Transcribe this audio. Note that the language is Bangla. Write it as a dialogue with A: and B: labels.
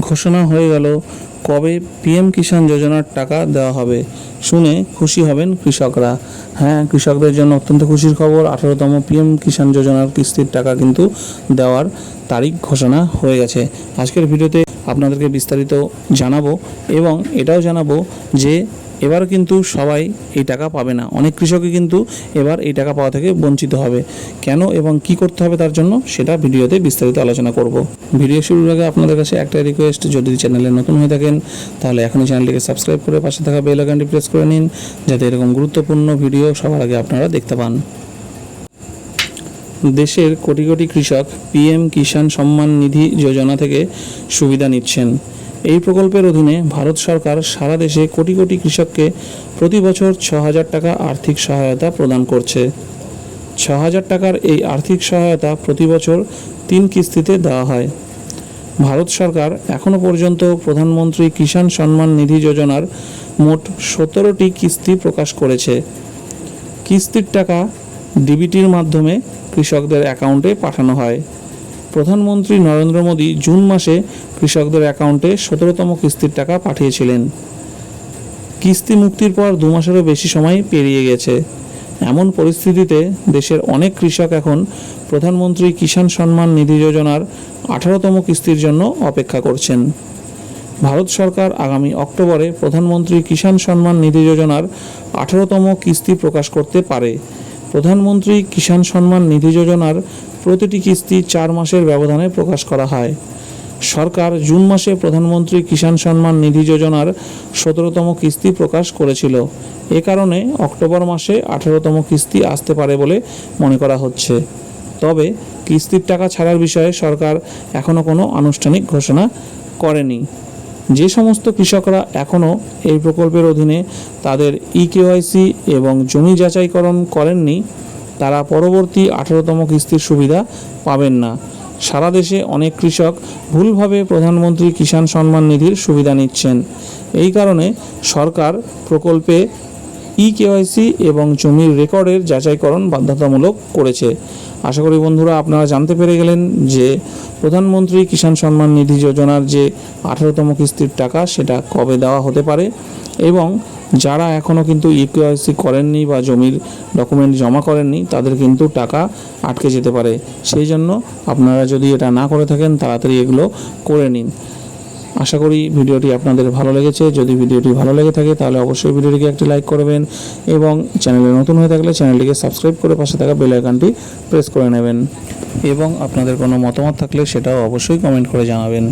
A: ঘোষণা হয়ে গেল, কবে পিএম কিষাণ যোজনার টাকা দেওয়া হবে? শুনে খুশি হবেন কৃষকরা। হ্যাঁ কৃষকদের জন্য অত্যন্ত খুশির খবর, আঠারোতম পিএম কিষাণ যোজনার কিস্তির টাকা কিন্তু দেওয়ার তারিখ ঘোষণা হয়ে গেছে। আজকের ভিডিওতে আপনাদেরকে বিস্তারিত জানাব এবং এটাও জানাব যে এবার কিন্তু সবাই এই টাকা পাবে না। অনেক কৃষকই কিন্তু এবার এই টাকা পাওয়া থেকে বঞ্চিত হবে। কেন এবং কি করতে হবে তার জন্য সেটা ভিডিওতে বিস্তারিত আলোচনা করব। ভিডিও শুরুর আগে আপনাদের কাছে একটা রিকোয়েস্ট যদি চ্যানেলে নতুন হয়ে থাকেন, তাহলে এখনই চ্যানেলটিকে সাবস্ক্রাইব করে পাশে থাকা বেল আইকনটি প্রেস করে নিন, যাতে এরকম গুরুত্বপূর্ণ ভিডিও সবার আগে আপনারা দেখতে পান। দেশের কোটি কোটি কৃষক পিএম কিষাণ সম্মান নিধি যোজনা থেকে সুবিধা নিচ্ছেন। এই প্রকল্পের অধীনে ভারত সরকার সারা দেশে কোটি কোটি কৃষককে প্রতি বছর ছ হাজার টাকা আর্থিক সহায়তা প্রদান করছে। ছ হাজার টাকার এই আর্থিক সহায়তা প্রতি বছর তিন কিস্তিতে দেওয়া হয়। ভারত সরকার এখনও পর্যন্ত প্রধানমন্ত্রী কিষাণ সম্মান নিধি যোজনার মোট সতেরোটি কিস্তি প্রকাশ করেছে। কিস্তির টাকা ডিবিটির মাধ্যমে কৃষকদের অ্যাকাউন্টে পাঠানো হয়। প্রধানমন্ত্রী নরেন্দ্র মোদী জুন মাসে কৃষকদের অ্যাকাউন্টে সতেরোতম কিস্তির টাকা পাঠিয়েছিলেন। কিস্তি মুক্তির পর দু মাসেরও বেশি সময় পেরিয়ে গেছে। এমন পরিস্থিতিতে দেশের অনেক কৃষক এখন প্রধানমন্ত্রী কিষাণ সম্মান নিধি যোজনার আঠারোতম কিস্তির জন্য অপেক্ষা করছেন। ভারত সরকার আগামী অক্টোবরে প্রধানমন্ত্রী কিষাণ সম্মান নিধি যোজনার আঠারোতম কিস্তি প্রকাশ করতে পারে। প্রধানমন্ত্রী কিষাণ সম্মান নিধি যোজনার প্রতিটি কিস্তি চার মাসের ব্যবধানে প্রকাশ করা হয়। সরকার জুন মাসে প্রধানমন্ত্রী কিষাণ সম্মান নিধি যোজনার সতেরোতম কিস্তি প্রকাশ করেছিল। এ কারণে অক্টোবর মাসে আঠারোতম কিস্তি আসতে পারে বলে মনে করা হচ্ছে। তবে কিস্তির টাকা ছাড়ার বিষয়ে সরকার এখনও কোনো আনুষ্ঠানিক ঘোষণা করেনি। যে সমস্ত কৃষকরা এখনও এই প্রকল্পের অধীনে তাদের ই কেওয়াইসি এবং জমি যাচাইকরণ করেননি তারা পরবর্তী আঠারোতম কিস্তির সুবিধা পাবেন না। সারা দেশে অনেক কৃষক ভুলভাবে প্রধানমন্ত্রী কিষাণ সম্মান নিধির সুবিধা নিচ্ছেন। এই কারণে সরকার প্রকল্পে ই কেওয়াইসি এবং জমির রেকর্ডের যাচাইকরণ বাধ্যতামূলক করেছে। আশা করি বন্ধুরা আপনারা জানতে পেরে গেলেন যে প্রধানমন্ত্রী কিষাণ সম্মান নিধি যোজনার যে আঠারোতম কিস্তির টাকা সেটা কবে দেওয়া হতে পারে এবং যারা এখনও কিন্তু ইকেওয়াইসি করেননি বা জমির ডকুমেন্ট জমা করেননি, তাদের কিন্তু টাকা আটকে যেতে পারে। সেই জন্য আপনারা যদি এটা না করে থাকেন, তাড়াতাড়ি এগুলো করে নিন। আশা করি ভিডিওটি আপনাদের ভালো লেগেছে। যদি ভিডিওটি ভালো লেগে থাকে, তাহলে অবশ্যই ভিডিওটিকে একটি লাইক করবেন এবং চ্যানেলে নতুন হয়ে থাকলে চ্যানেলটিকে সাবস্ক্রাইব করে পাশে থাকা বেল আইকনটি প্রেস করে নেবেন। এবং আপনাদের কোনো মতামত থাকলে সেটাও অবশ্যই কমেন্ট করে জানাবেন।